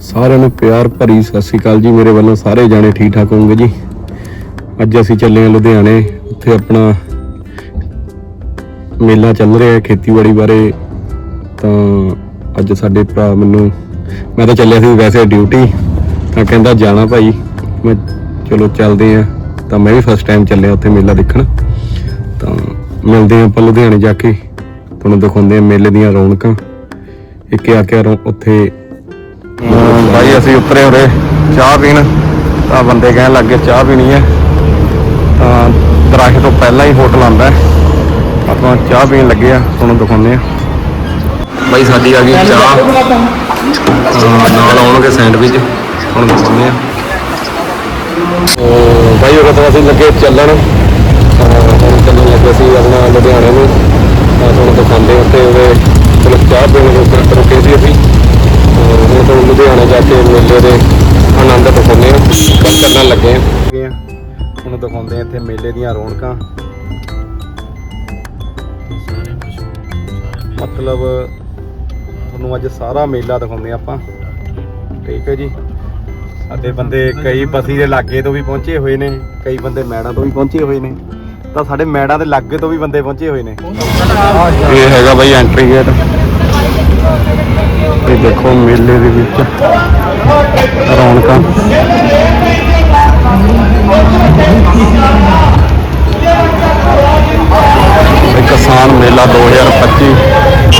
ਸਾਰਿਆਂ ਨੂੰ ਪਿਆਰ ਭਰੀ ਸਤਿ ਸ਼੍ਰੀ ਅਕਾਲ ਜੀ। ਮੇਰੇ ਵੱਲੋਂ ਸਾਰੇ ਜਾਣੇ ਠੀਕ ਠਾਕ ਹੋਣਗੇ ਜੀ। ਅੱਜ ਅਸੀਂ ਚੱਲੇ ਹਾਂ ਲੁਧਿਆਣੇ। ਉੱਥੇ ਆਪਣਾ ਮੇਲਾ ਚੱਲ ਰਿਹਾ ਹੈ ਖੇਤੀਬਾੜੀ ਬਾਰੇ। ਤਾਂ ਅੱਜ ਸਾਡੇ ਭਰਾ ਮੈਨੂੰ ਮੈਂ ਤਾਂ ਚੱਲਿਆ ਸੀ ਵੈਸੇ ਡਿਊਟੀ ਤਾਂ ਕਹਿੰਦਾ ਜਾਣਾ ਭਾਈ। ਮੈਂ ਚਲੋ ਚੱਲਦੇ ਆ ਤਾਂ ਮੈਂ ਵੀ ਫਸਟ ਟਾਈਮ ਚੱਲਿਆ ਉੱਥੇ ਮੇਲਾ ਦੇਖਣ। ਤਾਂ ਮਿਲਦੇ ਹਾਂ ਆਪਾਂ ਲੁਧਿਆਣੇ ਜਾ ਕੇ। ਤੁਹਾਨੂੰ ਦਿਖਾਉਂਦੇ ਆ ਮੇਲੇ ਦੀਆਂ ਰੌਣਕਾਂ। ਇੱਕ ਆ ਕੇ ਰੌ- ਉੱਥੇ ਭਾਈ ਅਸੀਂ ਉਤਰੇ ਉਰੇ, ਚਾਹ ਪੀਣ। ਤਾਂ ਬੰਦੇ ਕਹਿਣ ਲੱਗੇ ਚਾਹ ਪੀਣੀ ਹੈ। ਤਾਂ ਦਰਾਹੇ ਤੋਂ ਪਹਿਲਾਂ ਹੀ ਹੋਟਲ ਆਂਦਾ ਆਪਾਂ ਚਾਹ ਪੀਣ ਲੱਗੇ ਆ ਤੁਹਾਨੂੰ ਦਿਖਾਉਂਦੇ ਆ ਭਾਈ ਸਾਡੀ ਆ ਗਈ ਚਾਹ। ਨਾਲ ਆਉਣਗੇ ਸੈਂਡਵਿਚ ਹੁਣ ਦਿਖਾਉਂਦੇ ਆ ਉਹ ਭਾਈ ਉਹ ਤਾਂ ਅਸੀਂ ਲੱਗੇ ਚੱਲਣ। ਤਾਂ ਹੁਣ ਚੱਲਣ ਲੱਗੇ ਸੀ ਆਪਣਾ ਲੁਧਿਆਣੇ ਨੂੰ। ਤਾਂ ਤੁਹਾਨੂੰ ਦਿਖਾਉਂਦੇ ਉੱਥੇ ਉਹਦੇ ਚਲੋ ਚਾਹ ਪੀਣ ਰੁਕ ਰੁਕੇ ਸੀ ਅਸੀਂ। ਲੁਧਿਆਣੇ ਜਾ ਕੇ ਮੇਲੇ ਦੇ ਆਨੰਦ ਦਿਖਾਉਂਦੇ ਆ ਕੰਮ ਕਰਨ ਲੱਗੇ ਆ ਹੁਣ ਦਿਖਾਉਂਦੇ ਆ ਇੱਥੇ ਮੇਲੇ ਦੀਆਂ ਰੌਣਕਾਂ। ਮਤਲਬ ਤੁਹਾਨੂੰ ਅੱਜ ਸਾਰਾ ਮੇਲਾ ਦਿਖਾਉਂਦੇ ਆ ਆਪਾਂ। ਠੀਕ ਹੈ ਜੀ। ਸਾਡੇ ਬੰਦੇ ਕਈ ਬਸੀ ਦੇ ਲਾਗੇ ਤੋਂ ਵੀ ਪਹੁੰਚੇ ਹੋਏ ਨੇ ਕਈ ਬੰਦੇ ਮੈੜਾਂ ਤੋਂ ਵੀ ਪਹੁੰਚੇ ਹੋਏ ਨੇ। ਤਾਂ ਸਾਡੇ ਮੈੜਾਂ ਦੇ ਲਾਗੇ ਤੋਂ ਵੀ ਬੰਦੇ ਪਹੁੰਚੇ ਹੋਏ ਨੇ। ਇਹ ਹੈਗਾ ਬਾਈ ਐਂਟਰੀ ਗੇਟ ਇਹ ਦੇਖੋ ਮੇਲੇ ਦੇ ਵਿੱਚ ਰੌਣਕਾਂ। ਇਹ ਕਿਸਾਨ ਮੇਲਾ 2025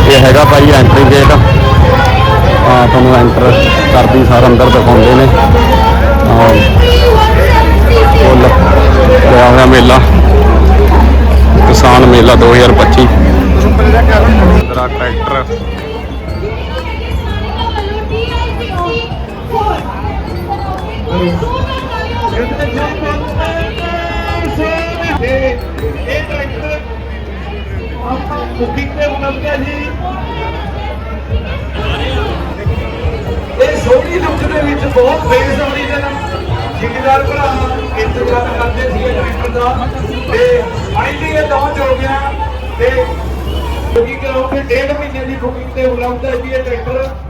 ਇਹ ਹੈਗਾ ਭਾਈ ਐਂਟਰੀ ਗੇਟ ਆ ਤੁਹਾਨੂੰ ਐਂਟਰ ਕਰਦੀ ਸਾਰ ਅੰਦਰ ਦਿਖਾਉਂਦੇ ਨੇ। ਫੁੱਲ ਹੋਇਆ ਹੋਇਆ ਮੇਲਾ। ਕਿਸਾਨ ਮੇਲਾ 2025 ਟਰੈਕਟਰ ਟਰੈਕਟਰ ਇਹ ਟਰੈਕਟਰ ਆਪਾਂ ਬੁਕਿੰਗ ਤੇ ਉਪਲਬਧ ਜੀ ਇਹ ਸੋਹਣੀ ਲੁੱਕ ਦੇ ਵਿੱਚ ਬਹੁਤ ਬੇਸਬਰੀ ਦੇ ਨਾਲ ਜ਼ਿੰਮੇਦਾਰ ਭਰਾ ਇੰਤਜ਼ਾਰ ਕਰਦੇ ਸੀ ਇਹ ਟਰੈਕਟਰ ਦਾ ਤੇ ਫਾਈਨਲੀ ਇਹ ਲਾਂਚ ਹੋ ਗਿਆ ਤੇ ਬੁਕਿੰਗ ਕਰਾਉਂਗੇ ਡੇਢ ਮਹੀਨੇ ਦੀ ਬੁਕਿੰਗ ਤੇ ਉਪਲਬਧ ਹੈ ਜੀ ਇਹ ਟਰੈਕਟਰ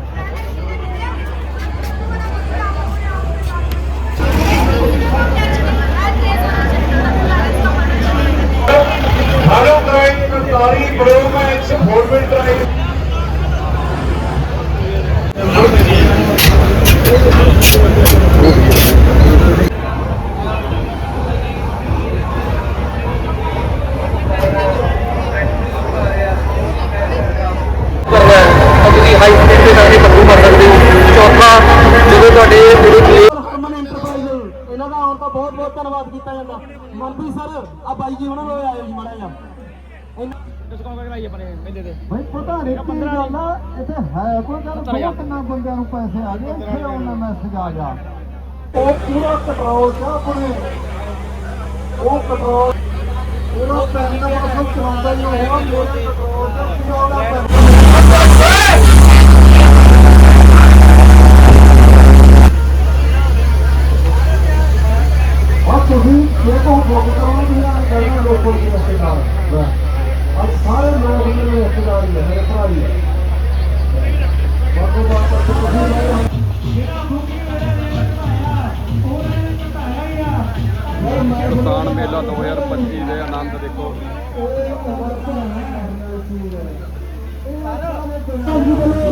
ਹਾਲੋ ਕਰਾਈ ਕਰਤਾਰੀ ਬਰੋ ਮੈਕਸ ਫੋਰਵਰਡ ਡਰਾਈਵ ਤੁਸੀਂ ਹਾਈ ਸਪੀਡ ਤੇ ਕਰਕੇ ਪੱਕੂ ਕਰ ਸਕਦੇ ਹੋ। ਚੌਥਾ, ਜਦੋਂ ਤੁਹਾਡੇ ਪੂਰੇ ਪਲੇ ਹਰਮਨ ਐਂਟਰਪ੍ਰਾਈਜ਼ ਇਹਨਾਂ ਦਾ ਆਉਣ ਦਾ ਬਹੁਤ ਬਹੁਤ ਧੰਨਵਾਦ ਕੀਤਾ ਜਾਂਦਾ। ਮਨਪ੍ਰੀਤ ਸਰ ਆ ਬਾਈ ਜੀ ਉਹਨਾਂ ਨੂੰ ਆਇਓ ਜੀ ਮਾੜਾ ਜਿਹਾ। ਭਾਈ ਪਤਾ ਨਹੀਂ ਕੀ ਗੱਲ ਆ ਇੱਥੇ ਹੈ ਕੋਈ ਗੱਲ? ਬਹੁਤ ਕਿੰਨਾ ਬੰਦਿਆਂ ਨੂੰ ਪੈਸੇ ਆ ਗਏ ਇੱਥੇ ਆਉਣਾ ਮੈਸੇਜ ਆ ਗਿਆ। ਉਹ ਪੂਰਾ ਕੰਟਰੋਲ ਚ ਆ ਆਪਣੇ। ਉਹ ਕੰਟਰੋਲ ਪੂਰਾ ਪੈਨ ਦਾ ਮਸਲ ਚਲਾਉਂਦਾ ਹੀ ਹੋਇਆ ਮੇਰੇ ਕੰਟਰੋਲ ਚ ਪੂਰਾ ਤੁਸੀਂ ਮੇਰੇ ਕੋਲ ਬੁੱਕ ਕਰਾਉਣਾ ਵੀ ਆ ਕਹਿੰਦਾ ਲੋਕਾਂ ਦੀ ਰਿਸ਼ਤੇਦਾਰ ਅੱਜ ਸਾਰੇ ਲੋਕ ਮੇਰੇ ਰਿਸ਼ਤੇਦਾਰ ਹੀ ਆ ਭਰਾ ਹੀ ਆ ਬਾਕੋ ਬਾਕੋ ਤੁਸੀਂ ਰਹੇ ਕਿਸਾਨ ਮੇਲਾ 2025 ਦੇ ਆਨੰਦ ਦੇਖੋ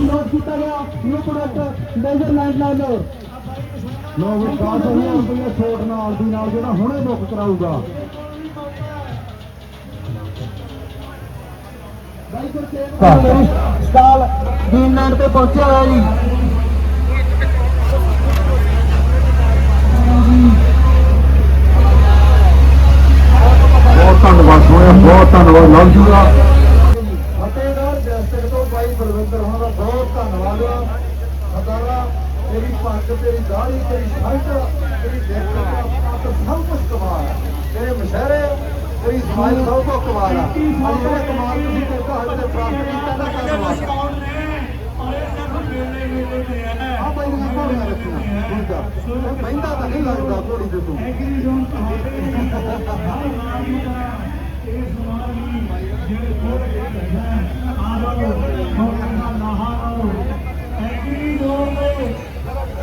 ਨੋਟ ਕੀਤਾ ਗਿਆ ਨਿਊ ਪ੍ਰੋਡਕਟ ਮੇਜਰਮੈਂਟ ਲੈ ਲਓ ਲੋਕ 10000 ਰੁਪਏ ਛੋਟ ਨਾਲ ਦੀ ਨਾਲ ਜਿਹੜਾ ਹੁਣੇ ਬੁੱਕ ਕਰਾਊਗਾ। ਸਟਾਲ ਗ੍ਰੀਨਲੈਂਡ ਤੇ ਪਹੁੰਚਿਆ ਹੋਇਆ ਜੀ। ਬਹੁਤ ਧੰਨਵਾਦ ਸੋਹਣਿਆ ਬਹੁਤ ਧੰਨਵਾਦ ਲਵ ਜੂਗਾ ਫਤਿਹਗੜ੍ਹ ਡਿਸਟ੍ਰਿਕਟ ਤੋਂ ਭਾਈ ਬਲਵਿੰਦਰ ਹੋਣਾ ਦਾ ਬਹੁਤ ਧੰਨਵਾਦ ਹਜ਼ਾਰਾ ਤੇਰੀ ਪੱਗ ਤੇਰੀ ਦਾੜੀ ਤੇਰੀ ਸ਼ਰਟ ਤੇਰੀ ਦੇਖੋ ਸਭ ਕੁਝ ਕਮਾਲ ਹੈ ਤੇਰੇ ਮਸ਼ਹਰੇ ਤੇਰੀ ਸਮਾਈਲ ਸਭ ਕੁਝ ਕਮਾਲ ਹੈ ਅੱਜ ਜਿਹੜਾ ਕਮਾਲ ਤੁਸੀਂ ਅੱਜ ਦੇ ਪ੍ਰਾਪਤ ਕੀਤਾ ਦਾ ਧੰਨਵਾਦ ਆ ਭਾਈ ਨੂੰ? ਕੋੜੀਆਂ ਰੱਖਣਾ। ਦੂਜਾ ਮਹਿੰਦਾ ਤਾਂ ਨਹੀਂ ਲੱਗਦਾ ਕੋੜੀ ਦੇ ਤੂੰ। ਐਗਰੀ ਰੋਡ ਤੇ ਸੁਪਰ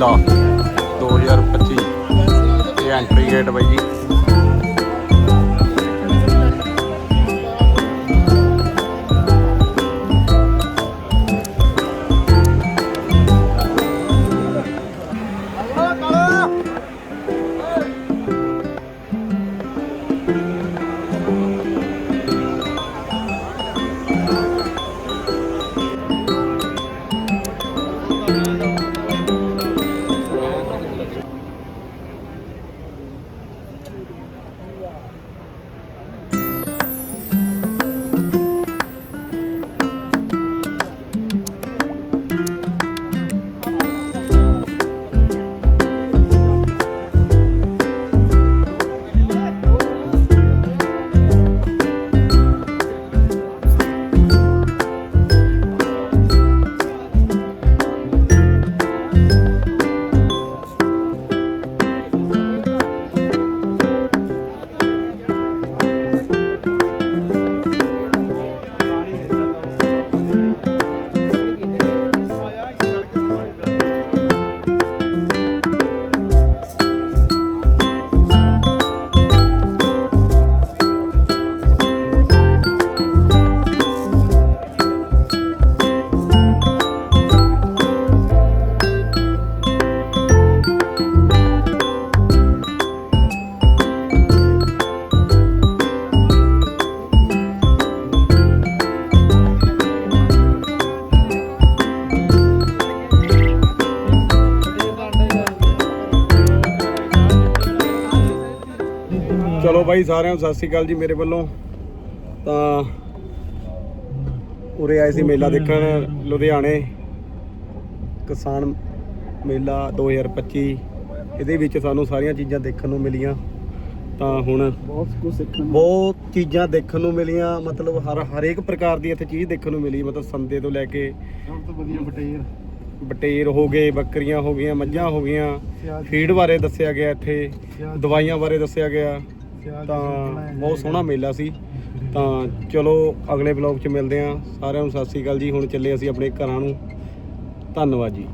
ਮੇਲਾ 2025 ਇਹ ਐਂਟਰੀ ਗੇਟ ਬਾਈ ਜੀ। ਬਾਈ ਸਾਰਿਆਂ ਨੂੰ ਸਤਿ ਸ੍ਰੀ ਅਕਾਲ ਜੀ ਮੇਰੇ ਵੱਲੋਂ। ਤਾਂ ਉਰੇ ਆਏ ਸੀ ਮੇਲਾ ਦੇਖਣ ਲੁਧਿਆਣੇ। ਕਿਸਾਨ ਮੇਲਾ 2025 ਇਹਦੇ ਵਿੱਚ ਸਾਨੂੰ ਸਾਰੀਆਂ ਚੀਜ਼ਾਂ ਦੇਖਣ ਨੂੰ ਮਿਲੀਆਂ। ਤਾਂ ਹੁਣ ਬਹੁਤ ਕੁਝ ਸਿੱਖਣ ਬਹੁਤ ਚੀਜ਼ਾਂ ਦੇਖਣ ਨੂੰ ਮਿਲੀਆਂ ਮਤਲਬ ਹਰ ਹਰੇਕ ਪ੍ਰਕਾਰ ਦੀ ਇੱਥੇ ਚੀਜ਼ ਦੇਖਣ ਨੂੰ ਮਿਲੀ ਮਤਲਬ ਸੰਦੇ ਤੋਂ ਲੈ ਕੇ ਸਭ ਤੋਂ ਵਧੀਆ ਬਟੇਰ। ਬਟੇਰ ਹੋ ਗਏ ਬੱਕਰੀਆਂ ਹੋ ਗਈਆਂ ਮੱਝਾਂ ਹੋ ਗਈਆਂ। ਫੀਡ ਬਾਰੇ ਦੱਸਿਆ ਗਿਆ ਇੱਥੇ ਦਵਾਈਆਂ ਬਾਰੇ ਦੱਸਿਆ ਗਿਆ। ਤਾਂ ਬਹੁਤ ਸੋਹਣਾ ਮੇਲਾ ਸੀ। ਤਾਂ ਚਲੋ ਅਗਲੇ ਬਲੌਗ 'ਚ ਮਿਲਦੇ ਆਂ ਸਾਰਿਆਂ ਨੂੰ ਸਤਿ ਸ੍ਰੀ ਅਕਾਲ ਜੀ। ਹੁਣ ਚੱਲੇ ਅਸੀਂ ਆਪਣੇ ਘਰਾਂ ਨੂੰ। ਧੰਨਵਾਦ ਜੀ।